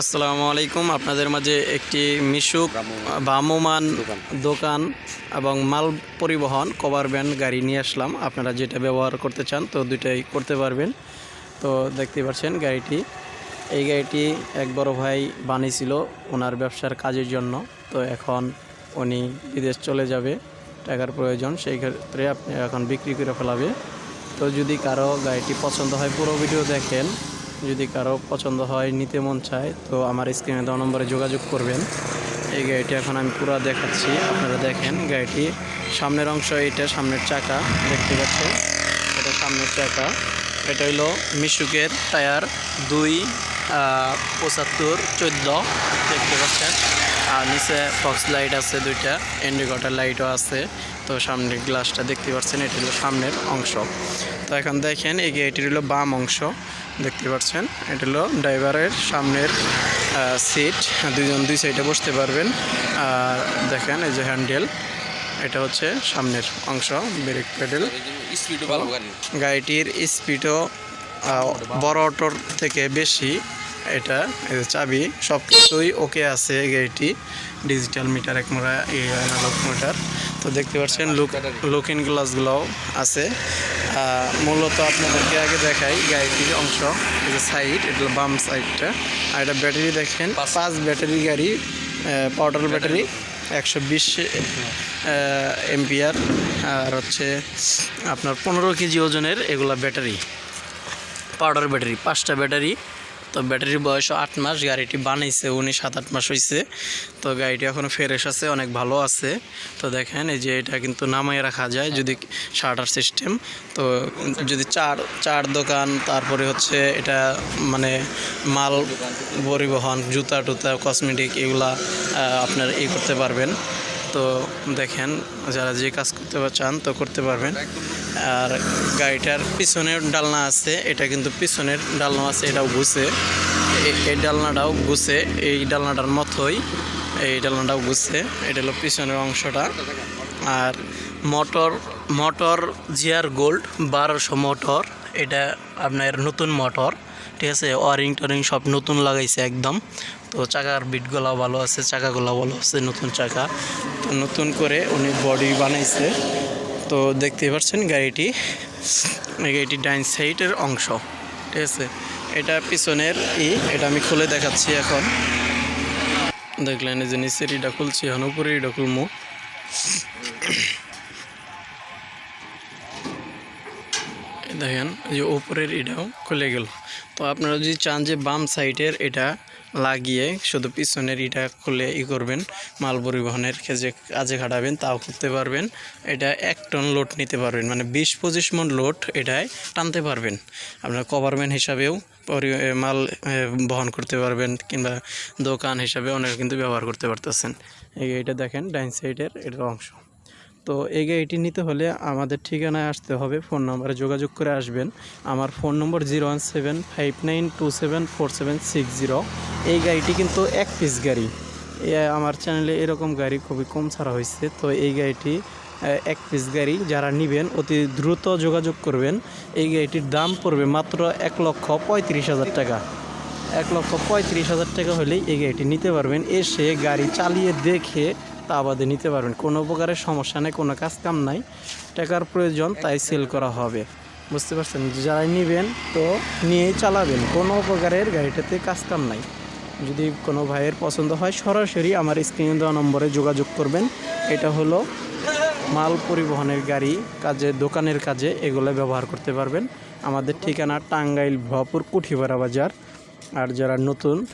আসসালামু আলাইকুম। আপনাদের মাঝে একটি মিশুক, ভ্রাম্যমান দোকান এবং মাল পরিবহন, কভার ভ্যান গাড়ি নিয়ে আসলাম। আপনারা যেটা ব্যবহার করতে চান, তো দুইটাই করতে পারবেন। তো দেখতে পাচ্ছেন গাড়িটি। এই গাড়িটি এক বড় ভাই বানিয়েছিল ওনার ব্যবসার কাজের জন্য। তো এখন উনি বিদেশ চলে যাবে, টাকার প্রয়োজন, সেই ক্ষেত্রে আপনি এখন বিক্রি করে ফেলাবে। তো যদি কারও গাড়িটি পছন্দ হয়, পুরো ভিডিও দেখেন। যদি কারও পছন্দ হয়, নিতে মন চায়, তো আমার স্ক্রিনে দেওয়া নম্বরে যোগাযোগ করবেন। এই গাড়িটি এখন আমি পুরো দেখাচ্ছি, আপনারা দেখেন গাড়িটি। সামনের অংশ এটা, সামনের চাকা, দেখতে পাচ্ছেন? এটা সামনের চাকা। এটা হলো মিশুকের টায়ার দুই পঁচাত্তর, চোদ্দ, দেখতে পাচ্ছেন? আর নিচে ফক্স লাইট আছে দুইটা ইন্ডিকেটর লাইটও আছে। তো সামনের গ্লাসটা দেখতে পাচ্ছেন এটি হলো সামনের অংশ। তো এখন দেখেন এই গাড়িটির হলো বাম অংশ দেখতে পাচ্ছেন? এটা হলো ড্রাইভারের সামনের সিট দুজন দুই সাইডে বসতে পারবেন। আর দেখেন এই যে হ্যান্ডেল এটা হচ্ছে সামনের অংশ ব্রেক প্যাডেল। গাড়িটির স্পিডও বড় অটোর থেকে বেশি। এটা চাবি সব কিছুই ওকে আছে এই গাড়িটি। ডিজিটাল মিটার এক মোড়া অ্যানালগ মিটার তো দেখতে পাচ্ছেন লুক লুকিং গ্লাসগুলোও আছে। মূলত আপনাদেরকে আগে দেখাই গাড়িটির অংশ এই যে সাইড এটা বাম সাইডটা আর এটা ব্যাটারি দেখেন পাঁচ। ব্যাটারি গাড়ি পাউডার ব্যাটারি একশো বিশ এমপিআর আর হচ্ছে আপনার পনেরো কেজি ওজনের এগুলা ব্যাটারি পাউডার ব্যাটারি পাঁচটা ব্যাটারি তো ব্যাটারির বয়স আট মাস, গাড়িটি বানাইছে উনি সাত আট মাস হয়েছে তো গাড়িটি এখনও ফ্রেশ আছে, অনেক ভালো আছে। তো দেখেন, এই যে এটা কিন্তু নামাই রাখা যায় যদি শার্টার সিস্টেম। তো যদি চার চার দোকান, তারপরে হচ্ছে এটা মানে মাল পরিবহন, জুতা টুতা কসমেটিক এগুলা আপনার ই করতে পারবেন। তো দেখেন, যারা যে কাজ করতে চান তো করতে পারবেন। আর গাড়িটার পিছনের ডালনা আছে, এটা কিন্তু পিছনের ডালনা আছে, এটাও ঘুষে। এই ডালনাটাও ঘুষে, এই ডালনাটার মতোই, এই ডালনাটাও ঘুষে, এটা হলো পিছনের অংশটা। আর মোটর মোটর জিয়ার গোল্ড বারোশো মোটর। এটা আপনার নতুন মোটর ঠিক আছে? ওয়ারিং টোয়ারিং সব নতুন লাগাইছে একদম। তো চাকার বিটগুলো ভালো আছে চাকাগুলো ভালো আছে, নতুন চাকা। তো নতুন করে উনি বডি বানাইছে। তো দেখতেই পাচ্ছেন গাড়িটি। গাড়িটি ডাইন সাইডের অংশ, ঠিক আছে? এটা পিছনের ই, এটা আমি খুলে দেখাচ্ছি এখন। দেখলেন যে নিচের ইটা খুলছি উপরে ইটা খুলমু। দেখেন যে উপরের এটাও খুলে গেল। তো আপনারা যদি চান যে বাম সাইডের এটা লাগিয়ে শুধু পিছনের এটা খুলে ই করবেন, মাল পরিবহনের ক্ষেত্রে কাজে খাটাবেন, তাও করতে পারবেন। এটা এক টন লোড নিতে পারবেন মানে বিশ পঁচিশ মন লোড এটায় টানতে পারবেন। আপনার কভারম্যান হিসাবেও মাল বহন করতে পারবেন, কিংবা দোকান হিসাবে অনেক কিন্তু ব্যবহার করতে পারতেছেন। এই এটা দেখেন, ডাইন সাইডের এটার অংশ। তো এই গাড়িটি নিতে হলে আমাদের ঠিকানায় আসতে হবে। ফোন নম্বরে যোগাযোগ করে আসবেন। আমার phone number zero one seven five nine two seven four seven six zero. এই গাড়িটি কিন্তু এক পিস গাড়ি। আমার চ্যানেলে এরকম গাড়ি খুবই কম ছাড়া হয়েছে। তো এই গাড়িটি এক পিস গাড়ি। যারা নেবেন, অতি দ্রুত যোগাযোগ করবেন। এই গাড়িটির দাম পড়বে মাত্র এক লক্ষ পঁয়ত্রিশ হাজার টাকা। এক লক্ষ পঁয়ত্রিশ হাজার টাকা হলেই এই গাড়িটি নিতে পারবেন। এসে গাড়ি চালিয়ে দেখে তা বাদে নিতে পারবেন। কোনো প্রকারের সমস্যা নেই, কোনো কাজ কাম নাই। টাকার প্রয়োজন, তাই সেল করা হবে। বুঝতে পারছেন? যারা নেবেন, তো নিয়েই চালাবেন। কোনো প্রকারের গাড়িটাতে কাজ কাম নাই। যদি কোনো ভাইয়ের পছন্দ হয়, সরাসরি আমার স্ক্রিনে দেওয়া নম্বরে যোগাযোগ করবেন। এটা হলো মাল পরিবহনের গাড়ি, কাজে, দোকানের কাজে এগুলো ব্যবহার করতে পারবেন। আমাদের ঠিকানা টাঙ্গাইল ভরপুর কুঠিপাড়া বাজার। আর যারা নতুন